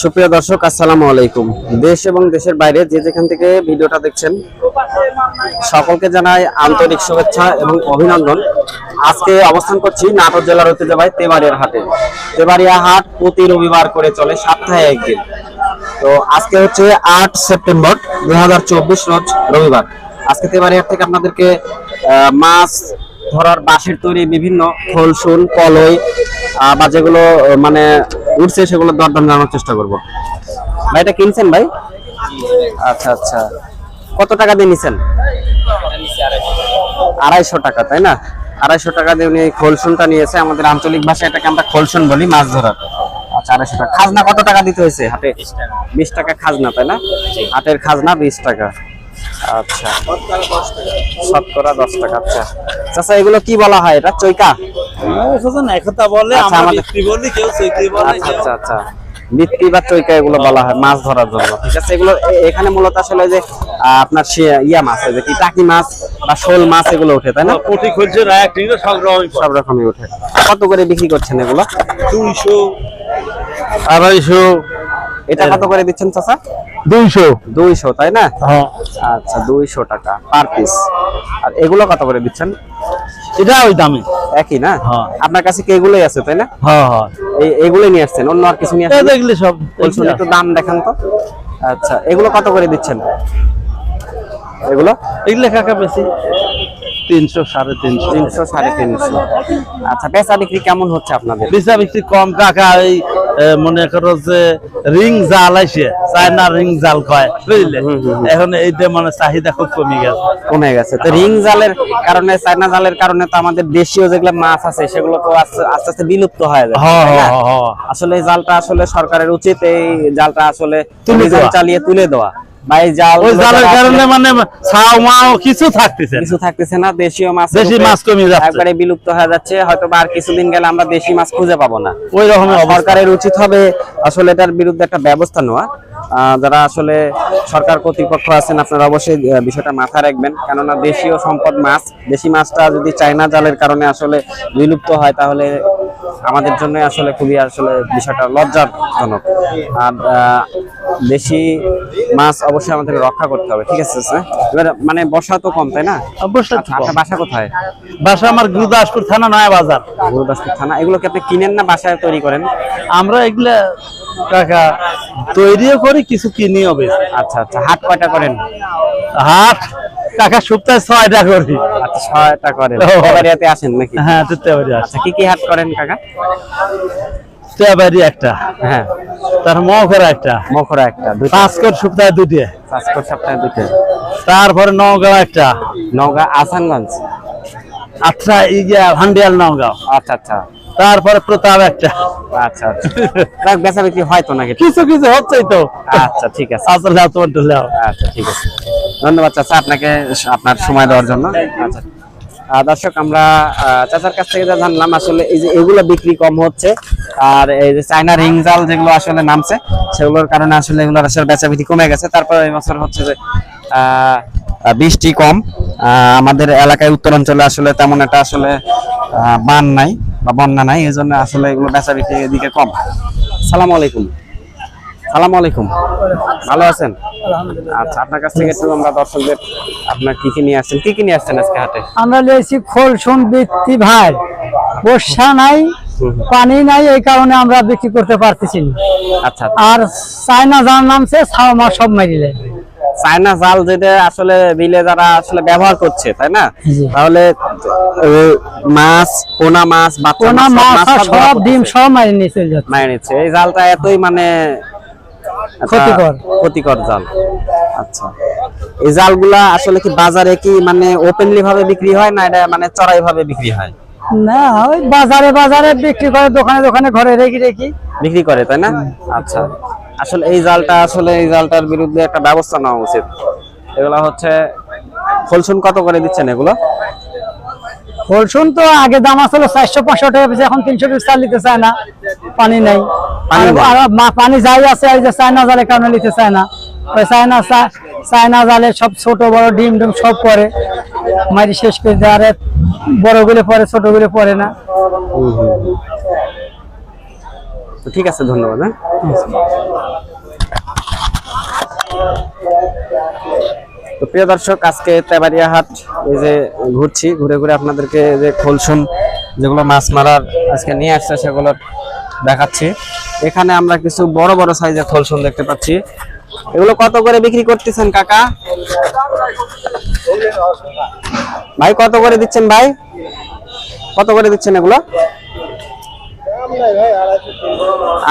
সুপ্রিয় দর্শক, আসসালামু আলাইকুম। দেশ এবং দেশের বাইরে যে যেখান থেকে ভিডিওটা দেখছেন, সকলকে জানাই আন্তরিক শুভেচ্ছা এবং অভিনন্দন। আজকে অবস্থান করছি নাটোর জেলার ঐতিহ্যবাহী তেবাড়িয়ার হাটে। তেবাড়িয়া হাট প্রতি রবিবার করে চলে সপ্তাহে একদিন। তো আজকে হচ্ছে আট সেপ্টেম্বর দু হাজার চব্বিশ রোজ রবিবার। আজকে তেবাড়িয়ার থেকে আপনাদেরকে মাছ ধরার বাঁশের তৈরি বিভিন্ন খোলসুন কলই বা যেগুলো মানে উঠছে সেগুলো দরদাম জানানোর চেষ্টা করব। ভাই এটা কিনছেন ভাই? আচ্ছা আচ্ছা। কত টাকা দিয়ে নিছেন? আড়াইশো টাকা তাই না? আড়াইশো টাকা দিয়ে উনি খোলসুনটা নিয়েছে। আমাদের আঞ্চলিক ভাষায় এটাকে আমরা খোলসুন বলি মাছ ধরার। আচ্ছা আড়াইশো টাকা। খাজনা কত টাকা দিতে হয়েছে হাটে? বিশ টাকা। খাজনা তাই না? হাটের খাজনা বিশ টাকা। আচ্ছা। শতকরা দশ টাকা আচ্ছা। চাচা এগুলো কি বলা হয়? এটা চৈকা? একতা বলে আচ্ছা, আমরা বিক্রি বলি কেউ সৈকি বলে আচ্ছা আচ্ছা আচ্ছা। বৃত্তি বা চৈকা এগুলো বলা হয় মাছ ধরার জন্য। ঠিক আছে এগুলো এখানে মূলত আসলে যে আহ, আপনার ইয়া মাছ যে কি টাকি মাছ বা শোল মাছ এগুলো ওঠে তাই না? কোটি খুলছে না সব রকম সব রকমই ওঠে। কত করে বিক্রি করছেন এগুলো? দুইশো। আড়াইশো। এটা কত করে দিচ্ছেন চাচা? দুইশো। দুইশো তাই না? হ্যাঁ। আচ্ছা দুইশো টাকা পার পিস। আর এগুলো কত করে দিচ্ছেন? এটা ওই দামে। একই না? হ্যাঁ। আপনার কাছে কি এগুলোই আছে তাই না? হ্যাঁ হ্যাঁ। এগুলোই নিয়ে আসছেন অন্য আর কিছু নিয়ে আসছেন? দেখলে সব বলছেন একটু দাম দেখান তো। আচ্ছা এগুলো কত করে দিচ্ছেন? এগুলো? এগুলো কাকা বেশি। তিনশো সাড়ে তিনশো। তিনশো সাড়ে তিনশো। আচ্ছা বেচা বিক্রি কেমন হচ্ছে আপনাদের? বেচা বিক্রি কম কাকা এই মনে করো যে রিং জাল আইসে চায়না রিং জাল কয় বুঝলে। এখন এইটা মানে চাহিদা খুব কমে গেছে কমে গেছে তো রিং জালের কারণে চায়না জালের কারণে তো আমাদের দেশীয় যেগুলো মাছ আছে সেগুলো তো আস্তে আস্তে আস্তে বিলুপ্ত হয়ে যায় হ্যাঁ? হ্যাঁ হ্যাঁ আসলে এই জালটা আসলে সরকারের উচিত এই জালটা আসলে। চালিয়ে তুলে দেওয়া এই জাল ওই জালের কারণে মানে ছাও মাও কিছু থাকতেছে কিছু থাকতেছে না দেশীয় মাছ দেশি মাছ কমে যাচ্ছে। একবারে বিলুপ্ত হয়ে যাচ্ছে হয়তো আর কিছুদিন গেলে আমরা দেশি মাছ খুঁজে পাবো না। ওই রকম সরকারের উচিত হবে আসলে এটার বিরুদ্ধে একটা ব্যবস্থা নেওয়া। যারা আসলে সরকার কর্তৃপক্ষ আছেন আপনারা অবশ্যই বিষয়টা মাথায় রাখবেন। কেননা দেশীয় সম্পদ মাছ দেশি মাছটা যদি চায়না জালের কারণে আসলে বিলুপ্ত হয় তাহলে আমাদের জন্য আসলে খুবই আসলে বিষয়টা লজ্জাজনক। আর দেশি মাছ অবশ্যই আমাদের রক্ষা করতে হবে ঠিক আছে এবার মানে বর্ষা তো কম তাই না? অবশ্যই আচ্ছা, বাসা কোথায়? বাসা আমার গুরুদাসপুর থানা নয়া বাজার গুরুদাসপুর থানা। এগুলো কি আপনি কিনেন না বাসায় তৈরি করেন? আমরা এগুলা কাকা তৈরিও করি কিছু কিনি বেশ। আচ্ছা আচ্ছা হাট কয়টা করেন? হাট কাকা সপ্তাহে ছয়টা করি। আচ্ছা ছয়টা করেন। আসেন নাকি? হ্যাঁ আচ্ছা কি কি হাট করেন কাকা? তেতাবাড়ি একটা হ্যাঁ। তার মহকরা একটা। মখরা একটা দুইটা। সপ্তাহে দুটি পাঁচকোট সপ্তাহে দুইটা। তারপরে নওগাঁও একটা। নওগাঁ আসানগঞ্জ। আচ্ছা ইয়া ভান্ডিয়াল নওগাঁও। আচ্ছা আচ্ছা। তারপরে প্রতাপ একটা। আচ্ছা আচ্ছা। বেচা বিক্রি হয় তো নাকি? কিছু কিছু হচ্ছেই তো। আচ্ছা ঠিক আছে। আচ্ছা ঠিক আছে। ধন্যবাদ চাচা আপনাকে আপনার সময় দেওয়ার জন্য। আচ্ছা। দর্শক, আমরা চাচার কাছ থেকে যা জানলাম, আসলে এই যে এগুলো বিক্রি কম হচ্ছে, আর এই যে চায়না রিং জাল যেগুলো আসলে নামছে, সেগুলোর কারণে আসলে এগুলোর আসলে বেচা বিক্রি কমে গেছে। তারপর এই বছর হচ্ছে যে বৃষ্টি কম। আমাদের এলাকায় উত্তরাঞ্চলে আসলে তেমন একটা আসলে বান নাই বা বন্যা নাই, এই জন্য আসলে এগুলো বেচা বিক্রির দিকে কম। সালাম আলাইকুম। সালাম আলাইকুম। ভালো আছেন? আচ্ছা আপনার কাছ থেকে একটু আমরা দর্শকদের আপনার কি কি নিয়ে আসছেন? কি কি নিয়ে আসছেন আজকে হাটে? আমরা লিয়েছি খোল সোন বৃত্তি ভাই। বর্ষা নাই পানি নাই এই কারণে আমরা বিক্রি করতে পারতেছি না। আচ্ছা আর চায়না যার নামছে ছাও মা সব মারিলে। চায়না জাল যেটা আসলে বিলে যারা আসলে ব্যবহার করছে তাই না? তাহলে মাছ পোনা মাছ বা পোনা মাছ সব ডিম সব মারি নিয়ে চলে যাচ্ছে। মায়ের নিচ্ছে এই জালটা এতই মানে ক্ষতিকর। ক্ষতিকর জাল। আচ্ছা। এই জালগুলা আসলে কি বাজারে কি মানে ওপেনলি ভাবে বিক্রি হয় না এটা মানে চড়াই ভাবে বিক্রি হয়? না ওই বাজারে বাজারে বিক্রি করে দোকানে দোকানে ঘরে রেখে রেখি বিক্রি করে তাই না? আচ্ছা। আসলে এই জালটা আসলে এই জালটার বিরুদ্ধে একটা ব্যবস্থা নেওয়া উচিত। এগুলো হচ্ছে খোলসুন কত করে দিচ্ছেন এগুলো? খোল সোন তো আগে দাম আসলে চারশো পাঁচশো টাকা এখন তিনশো টাকা চাল নিতে চায় না। পানি নাই। পানি যাই আছে এই যে চায়না জালের কারণে নিতে চায় না? ওই চায়না চায়না জালে সব ছোট বড় ডিম ডিম সব পরে মারি শেষ করে দেয় আর বড়গুলো পরে ছোটগুলো পরে না। তো ঠিক আছে ধন্যবাদ হ্যাঁ? তো প্রিয় দর্শক আজকে তেবাড়িয়া হাট এই যে ঘুরছি ঘুরে ঘুরে আপনাদেরকে যে খোলসুম যেগুলো মাছ মারার আজকে নিয়ে আসছে সেগুলো দেখাচ্ছি। এখানে আমরা কিছু বড় বড় সাইজের খোলসুম দেখতে পাচ্ছি। এগুলো কত করে বিক্রি করতেছেন কাকা? ভাই, কত করে দিচ্ছেন ভাই? কত করে দিচ্ছেন এগুলো?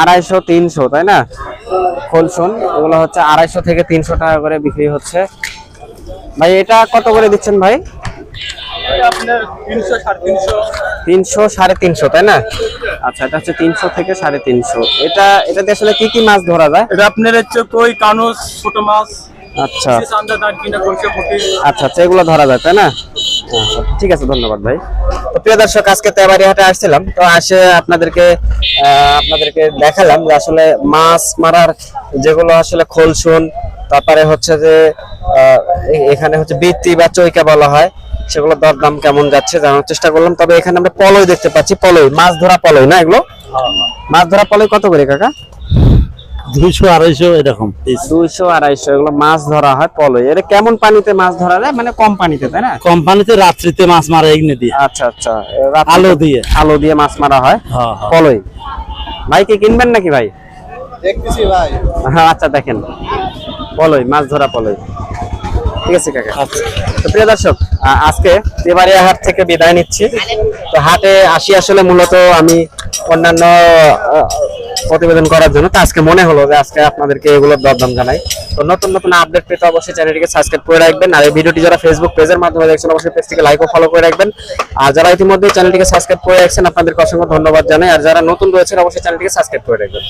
আড়াইশো, তিনশো, তাই না? খোলসুন এগুলো হচ্ছে আড়াইশো থেকে তিনশো টাকা করে বিক্রি হচ্ছে। ভাই, এটা কত করে দিচ্ছেন ভাই? তিনশো সাড়ে তিনশো, তাই না? আচ্ছা এটা হচ্ছে তিনশো থেকে সাড়ে তিনশো। এটা এটাতে আসলে কি কি মাছ ধরা যায়? এটা আপনার হচ্ছে কই কানুস ছোট মাছ আচ্ছা। আচ্ছা আচ্ছা এগুলো ধরা যায় তাই না? আচ্ছা, ঠিক আছে ধন্যবাদ ভাই। তো প্রিয় দর্শক আজকে তেবারিহাটে আসছিলাম তো আসে আপনাদেরকে আহ, আপনাদেরকে দেখালাম যে আসলে মাছ মারার যেগুলো আসলে খোলসুন তারপরে হচ্ছে যে আহ, এখানে হচ্ছে বৃত্তি বা চৈকা বলা হয় সেগুলো দরদাম কেমন যাচ্ছে জানার চেষ্টা করলাম। তবে এখানে আমরা পলই দেখতে পাচ্ছি পলই মাছ ধরা পলই না এগুলো? মাছ ধরা পলই কত করে কাকা? দুইশো আড়াইশো এরকম দুইশো আড়াইশো এগুলো মাছ ধরা হয় পলই। এটা কেমন পানিতে মাছ ধরা যায়? মানে কম পানিতে তাই না? কোম্পানিতে রাত্রিতে মাছ মারা এগনে দিয়ে। আচ্ছা আচ্ছা। আলো দিয়ে। আলো দিয়ে মাছ মারা হয় হ্যাঁ, হ্যাঁ। পলই। ভাই কি কিনবেন নাকি ভাই? দেখতেছি ভাই। হ্যাঁ আচ্ছা দেখেন। পলই মাছ ধরা পলই। ঠিক আছে কাকা। আচ্ছা। তো প্রিয় দর্শক আজকে তেবাড়িয়া হাট থেকে বিদায় নিচ্ছি। তো হাটে আসি আসলে মূলত আমি অন্যান্য প্রতিবেদন করার জন্য। তো আজকে মনে হলো যে আজকে আপনাদেরকে এগুলোর দরদাম জানাই তো নতুন নতুন আপডেট পেতে অবশ্যই চ্যানেলটিকে সাবস্ক্রাইব করে রাখবেন। আর এই ভিডিওটি যারা ফেসবুক পেজের মাধ্যমে দেখছেন অবশ্যই পেজটিকে লাইক ও ফলো করে রাখবেন। আর যারা ইতিমধ্যে চ্যানেলটিকে সাবস্ক্রাইব করে রাখছেন আপনাদেরকে অসংখ্য ধন্যবাদ জানাই। আর যারা নতুন রয়েছেন অবশ্যই চ্যানেলটিকে সাবস্ক্রাইব করে রাখবেন।